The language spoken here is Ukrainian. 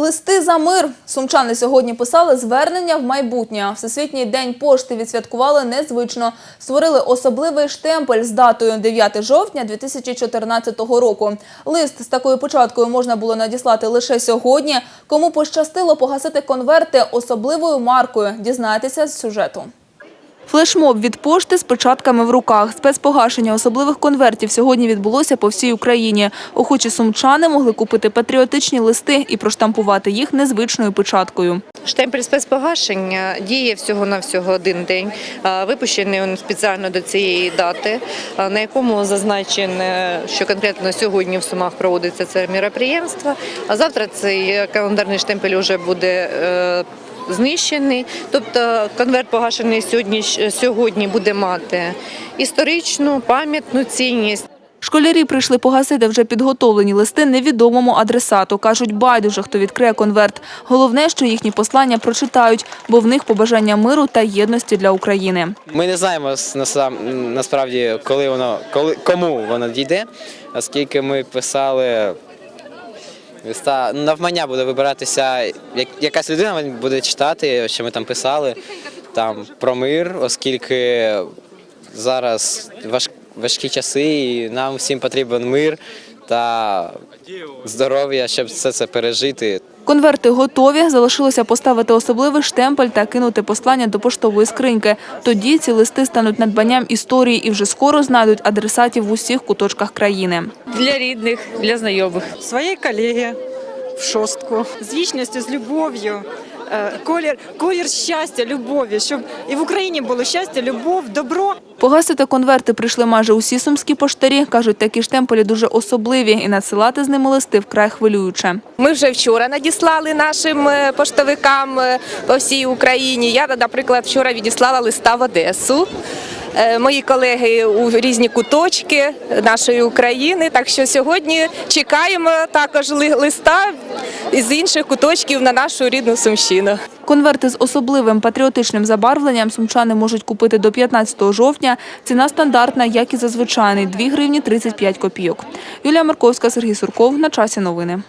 Листи за мир. Сумчани сьогодні писали звернення в майбутнє. Всесвітній день пошти відсвяткували незвично. Створили особливий штемпель з датою 9 жовтня 2014 року. Лист з такою початкою можна було надіслати лише сьогодні. Кому пощастило погасити конверти особливою маркою. Дізнайтеся з сюжету. Флешмоб від пошти з печатками в руках. Спецпогашення особливих конвертів сьогодні відбулося по всій Україні. Охочі сумчани могли купити патріотичні листи і проштампувати їх незвичною печаткою. Штемпель спецпогашення діє всього на всього один день. Випущений він спеціально до цієї дати, на якому зазначено, що конкретно сьогодні в Сумах проводиться це міроприємство. А завтра цей календарний штемпель вже буде. Е, Знищений, тобто конверт погашений сьогодні, сьогодні буде мати історичну пам'ятну цінність. Школярі прийшли погасити вже підготовлені листи невідомому адресату. Кажуть, байдуже, хто відкриє конверт. Головне, що їхні послання прочитають, бо в них побажання миру та єдності для України. Ми не знаємо насправді, коли воно, коли кому воно дійде, оскільки ми писали листа. Навмання буде вибиратися як, якась людина буде читати, що ми там писали там про мир, оскільки зараз важ, важкі часи, і нам всім потрібен мир та здоров'я, щоб все це пережити. Конверти готові. Залишилося поставити особливий штемпель та кинути послання до поштової скриньки. Тоді ці листи стануть надбанням історії і вже скоро знайдуть адресатів в усіх куточках країни. для рідних, для знайомих. своїй колеги в шостку з вічністю, з любов'ю. е, Колір, колір щастя, любові, щоб і в Україні було щастя, любов, добро. Погасити конверти прийшли майже усі сумські поштарі. Кажуть, такі штемпелі дуже особливі і надсилати з ними листи вкрай хвилююче. Ми вже вчора надіслали нашим е, поштовикам е, по всій Україні. Я, наприклад, вчора відіслала листа в Одесу. Е, Мої колеги у різні куточки нашої України. Так що сьогодні чекаємо також листа з інших куточків на нашу рідну Сумщину. Конверти з особливим патріотичним забарвленням сумчани можуть купити до 15 жовтня. Ціна стандартна, як і зазвичайний – 2 гривні 35 копійок. Юлія Марковська, Сергій Сурков. На часі новини.